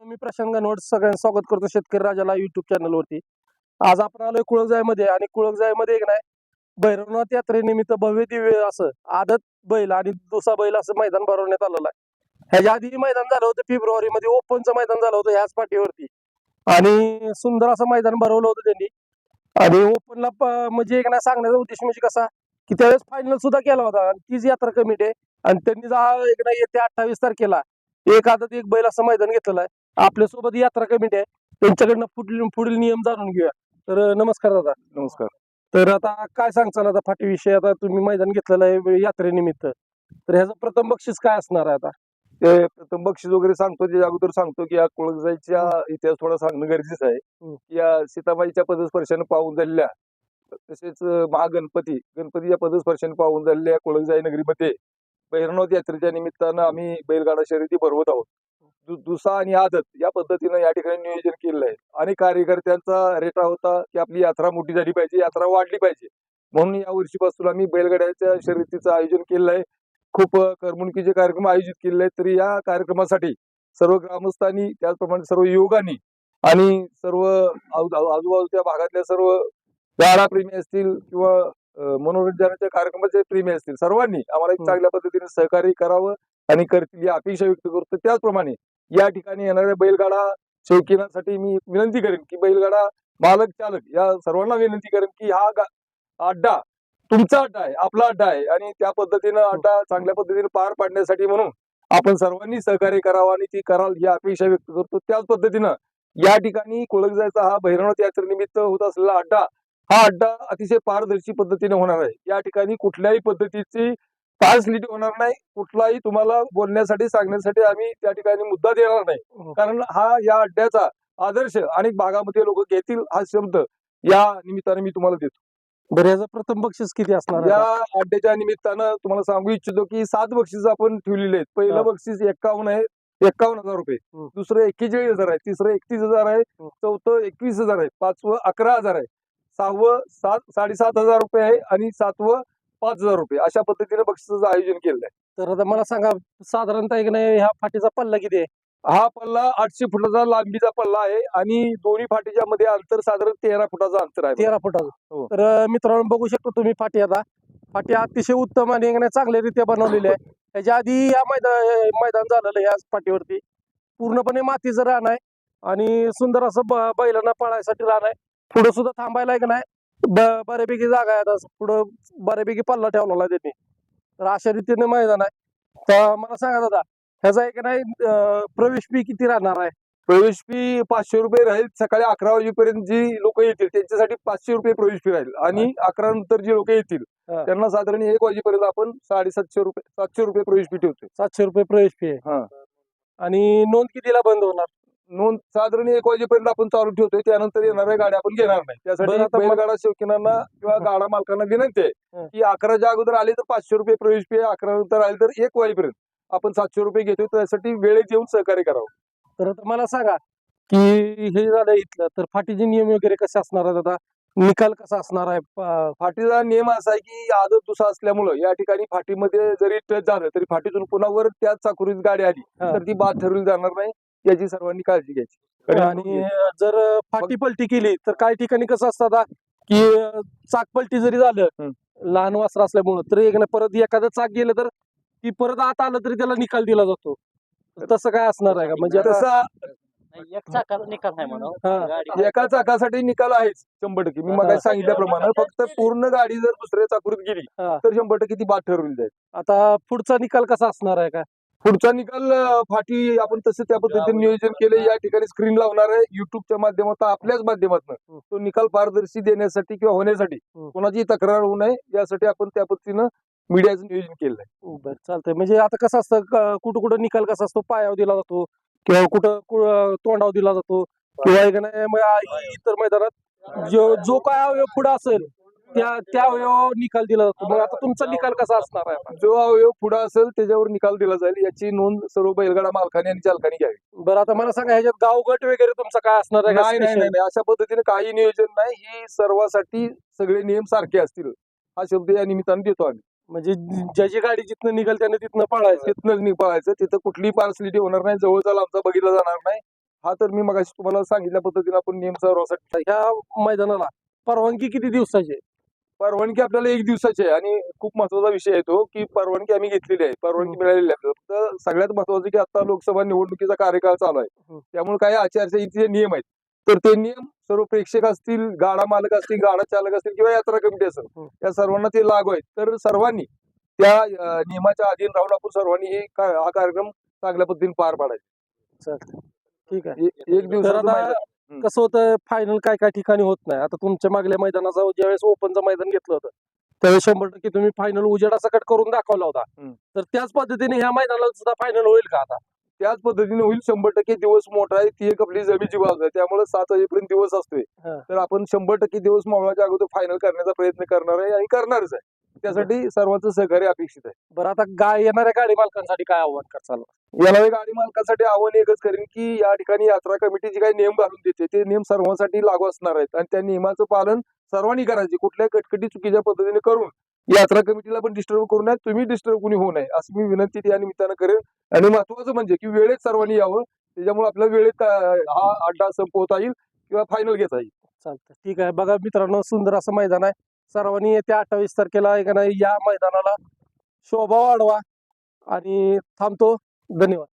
प्रशांत गणवट सगळ्यांचं स्वागत करतो शेतकरी राजाला युट्यूब चॅनलवरती आज आपण आलोय कुळकजायमध्ये आणि कुळकजायमध्ये एक नाही भैरवनाथ यात्रेनिमित्त भव्य दिव्य असं आदत बैल आणि दुसरा बैल असं मैदान भरवण्यात आलेलं आहे. ह्याच्या आधी मैदान झालं होतं फेब्रुवारी मध्ये ओपनचं मैदान झालं होतं ह्याच पाठीवरती. आणि सुंदर असं मैदान भरवलं होतं त्यांनी. आणि ओपनला म्हणजे एक नाही सांगण्याचा उद्देश म्हणजे कसा की त्यावेळेस फायनल सुद्धा केला होता आणि तीच यात्रा कमिटी आहे. आणि त्यांनी जा एक नाही येत्या अठ्ठावीस तारखेला एक आदत एक बैल असं मैदान घेतलेलं आहे. आपल्यासोबत यात्रा कमिटी आहे. त्यांच्याकडनं पुढील पुढील नियम जाणून घेऊया. तर नमस्कार दादा. नमस्कार. तर आता काय सांगचाल आता फाटीविषयी? आता तुम्ही मैदान घेतलेलं आहे यात्रेनिमित्त. तर ह्याचं प्रथम बक्षीस काय असणार आहे आता? ते प्रथम बक्षीस वगैरे सांगतो त्याच्या अगोदर सांगतो की या कुळजाईच्या इतिहास थोडा सांगणं गरजेचं आहे. या सीताबाईच्या पदस्पर्शाने पाहून झालेल्या तसेच महागणपती गणपतीच्या पदस्पर्शाने पाहून झालेल्या कुळजाई नगरीमध्ये भैरवनाथ यात्रेच्या निमित्तानं आम्ही बैलगाडा शर्यती भरवत आहोत. दुसा आणि आदत या पद्धतीनं या ठिकाणी नियोजन केलेलं आहे. आणि कार्यकर्त्यांचा रेटा होता की आपली यात्रा मोठी झाली पाहिजे यात्रा वाढली पाहिजे. म्हणून या वर्षीपासून आम्ही बैलगाड्याच्या शर्यतीचं आयोजन केलेलं आहे. खूप करमणुकीचे कार्यक्रम आयोजित केलेले आहेत. तरी या कार्यक्रमासाठी सर्व ग्रामस्थांनी त्याचप्रमाणे सर्व युवकांनी आणि सर्व आजू- आजू- आजूबाजूच्या भागातल्या सर्व गाडा प्रेमी असतील किंवा मनोरंजनाच्या कार्यक्रमाचे प्रेमी असतील सर्वांनी आम्हाला एक. चांगल्या पद्धतीने सहकार्य करावं आणि करतील ही अपेक्षा व्यक्त करतो. त्याचप्रमाणे या ठिकाणी येणाऱ्या बैलगाडा शौकीनासाठी मी विनंती करेन की बैलगाडा मालक चालक या सर्वांना विनंती करेन की हा अड्डा तुमचा अड्डा आहे आपला अड्डा आहे आणि त्या पद्धतीनं अड्डा चांगल्या पद्धतीने पार पाडण्यासाठी म्हणून आपण सर्वांनी सहकार्य करावं आणि ती कराल ही अपेक्षा व्यक्त करतो. त्याच पद्धतीनं या ठिकाणी जायचा हा भैरवनाथ यात्रेनिमित्त होत असलेला अड्डा हा अड्डा अतिशय पारदर्शी पद्धतीने होणार आहे. या ठिकाणी कुठल्याही पद्धतीची पार्सलिटी होणार नाही कुठलाही तुम्हाला बोलण्यासाठी सांगण्यासाठी आम्ही त्या ठिकाणी मुद्दा देणार नाही हो. कारण हा या अड्ड्याचा आदर्श अनेक भागामध्ये लोक घेतील हा शब्द या निमित्ताने मी तुम्हाला देतो बरं ह्याचं प्रथम बक्षीस किती असणार या? अड्ड्याच्या निमित्तानं तुम्हाला सांगू इच्छितो की सात बक्षीस आपण ठेवलेले आहेत हा. पहिलं बक्षीस एक्कावन्न आहे एक्कावन्न हजार रुपये हम्म. दुसरं एक्केचाळीस हजार आहे तिसरं एकतीस हजार आहे हम्म. चौथं एकवीस हजार आहे पाचवं अकरा हजार आहे सहावं सात साडेसात हजार रुपये आहे आणि सातवं पाच हजार रुपये. अशा पद्धतीने बक्षिसाचं आयोजन केलेलं आहे. तर आता मला सांगा साधारणतः एक नाही ह्या फाटीचा पल्ला किती आहे? हा पल्ला आठशे फुटाचा लांबीचा पल्ला आहे आणि दोन्ही फाटीच्या मध्ये अंतर साधारण तेरा फुटाचं अंतर आहे तेरा फुटाचा. हो. तर मित्रांनो बघू शकतो तुम्ही फाटी आता. फाटी अतिशय उत्तम आणि एक नाही चांगल्यारीत्या बनवलेली आहे. त्याच्या आधी या मैदान मैदान झालेलं आहे या फाटीवरती. पूर्णपणे मातीचं रान आहे आणि सुंदर असं ब- बैलांना पळायसाठी रान आहे. पुढे सुद्धा थांबायला एक नाही. ब- बऱ्यापैकी जागा आहे आता पुढं बऱ्यापैकी पल्ला ठेवलेला आहे त्यांनी. तर अशा रीतीने मैदान आहे. तर मला सांगा दादा ह्याचा एक नाही अं, प्रवेश फी किती राहणार आहे? प्रवेश फी पाचशे रुपये राहील. सकाळी अकरा वाजेपर्यंत जी लोक येतील त्यांच्यासाठी पाचशे रुपये प्रवेश फी राहील. आणि अकरा नंतर जी लोक येतील हा. त्यांना साधारण एक वाजेपर्यंत आपण साडेसातशे रुपये सातशे रुपये प्रवेश फी ठेवतोय. सातशे रुपये प्रवेश फी आहे. हा. आणि नोंद कितीला बंद होणार? नोंद साधारण एक वाजेपर्यंत आपण चालू ठेवतोय त्यानंतर येणाऱ्या गाड्या आपण घेणार नाही. बरं, त्यासाठी आता मला- बैलगाडा शौकीनांना किंवा गाडा मालकांना विनंती हा. आहे की अकराच्या अगोदर आले तर पाचशे रुपये प्रवेश फी आहे अकरा नंतर आले तर एक वाजेपर्यंत आपण सातशे रुपये घेतोय त्यासाठी वेळेत येऊन सहकार्य करावं. तर आता मला सांगा की हे झालं इथलं तर फाटीचे नियम वगैरे कसे असणार आहेत आता? निकाल कसा असणार आहे? प- फाटीचा नियम असा आहे की आदत दुसा असल्यामुळं या ठिकाणी फाटीमध्ये जरी टच झालं तरी फाटीतून पुन्हा वर त्याच चाकुरीत गाडी आली हा. तर ती बाद ठरवली जाणार नाही. याची सर्वांनी काळजी घ्यायची. आणि जर फाटी पलटी केली तर काही ठिकाणी कसं असतं आता की चाक पलटी जरी झालं. लहान वासर असल्यामुळं तर एक ना परत एखादं चाक गेलं तर ती परत आत आलं तरी त्याला निकाल दिला जातो. तसं काय असणार आहे का? म्हणजे तसा एक हा. एका चाकासाठी निकाल आहेच शंभर टक्के. मी मग सांगितल्याप्रमाणे फक्त पूर्ण गाडी जर दुसऱ्या चाकुरीत गेली हा. तर शंभर टक्के ती बाद ठरवली जाईल. आता पुढचा निकाल कसा असणार आहे का? पुढचा निकाल फाटी आपण तसं त्या पद्धतीने नियोजन केले. या ठिकाणी स्क्रीन लावणार आहे. युट्यूबच्या माध्यमातून आपल्याच माध्यमातून. हम्म. तो निकाल पारदर्शी देण्यासाठी किंवा होण्यासाठी हम्म. कोणाची तक्रार होऊ नये. यासाठी आपण त्या पद्धतीनं मीडियाचं नियोजन केलंय. बरं. चालतंय. म्हणजे आता कसं असतं कुठं कुठं निकाल कसा असतो पायावर दिला जातो किंवा कुठं तोंडावर दिला जातो. किंवा इतर मैदानात जो जो काय अवयव पुढे असेल त्या त्या अवयवावर निकाल दिला जातो. मग आता तुमचा निकाल कसा असणार आहे? जो अवयव पुढे असेल त्याच्यावर निकाल दिला जाईल. याची नोंद सर्व बैलगाडा मालकाने आणि चालकाने घ्यावी. बरं आता मला सांगा ह्याच्यात गावगट वगैरे तुमचा काय असणार आहे नाही नाही. अशा पद्धतीने काही नियोजन नाही. ही सर्वांसाठी सगळे नियम सारखे असतील. हा शब्द या निमित्ताने देतो आम्ही. म्हणजे ज्याची गाडी जिथनं निघाल त्याने तिथनं पळायचं. तिथनंच निपाळायचं तिथं कुठलीही पार्सलिटी होणार नाही. जवळचा लांबचा बघितला जाणार नाही. हा तर मी मगाशी तुम्हाला सांगितल्या पद्धतीने आपण नियम सर्वासाठी ह्या मैदानाला परवानगी किती दिवसाची आहे? परवानगी आपल्याला एक दिवसाची आहे आणि खूप महत्त्वाचा विषय आहे तो की परवानगी आम्ही घेतलेली आहे परवानगी हम्म. मिळालेली आहे फक्त सगळ्यात महत्वाचं की आता लोकसभा निवडणुकीचा कार्यकाळ चालू आहे हम्म. त्यामुळे काही आचारसंहितेचे नियम आहेत तर ते नियम सर्व प्रेक्षक असतील गाडा मालक असतील गाडा चालक असतील किंवा यात्रा कमिटी असेल हम्म. या सर्वांना ते लागू आहेत तर सर्वांनी त्या नियमाच्या अधीन राहून आपण सर्वांनी हे हा कार्यक्रम चांगल्या पद्धतीने पार पाडायचा. ठीक आहे एक. हम्म. कसं होतं फायनल काय काय ठिकाणी होत नाही. आता तुमच्या मागल्या मैदानाचं ज्यावेळेस ओपनचं मैदान घेतलं होतं त्यावेळेस शंभर टक्के तुम्ही फायनल उजेडा सकट करून दाखवला होता. तर त्याच पद्धतीने ह्या मैदानाला सुद्धा फायनल होईल का आता? त्याच पद्धतीने होईल. शंभर टक्के दिवस मोठा आहे. ती एक आपली जमीची बाजू आहे. त्यामुळे सात वाजेपर्यंत दिवस असतोय. तर आपण शंभर टक्के दिवस मावळाच्या अगोदर फायनल करण्याचा प्रयत्न करणार आहे आणि करणारच आहे. त्यासाठी सर्वांचं सहकार्य अपेक्षित आहे. बरं आता गाय येणाऱ्या गाडी मालकांसाठी काय आव्हान करचाल याला गाडी मालकांसाठी आव्हान एकच करेन की या ठिकाणी यात्रा कमिटी जे काही नियम घालून देते. ते नियम सर्वांसाठी लागू असणार आहेत आणि त्या नियमाचं पालन सर्वांनी करायचे कुठल्याही कटकटी चुकीच्या पद्धतीने करून. यात्रा कमिटीला पण डिस्टर्ब करू नये तुम्ही डिस्टर्ब कोणी होऊ नये असं मी विनंती त्या निमित्तानं करेन. आणि महत्वाचं म्हणजे की वेळेत सर्वांनी यावं त्याच्यामुळे आपल्या वेळेत हा अड्डा संपवता येईल किंवा फायनल घेता येईल. चालतं ठीक आहे. बघा मित्रांनो सुंदर असं मैदान आहे. सर्वांनी येत्या अठ्ठावीस तारखेला एक नाही या मैदानाला शोभा वाढवा आणि थांबतो. धन्यवाद.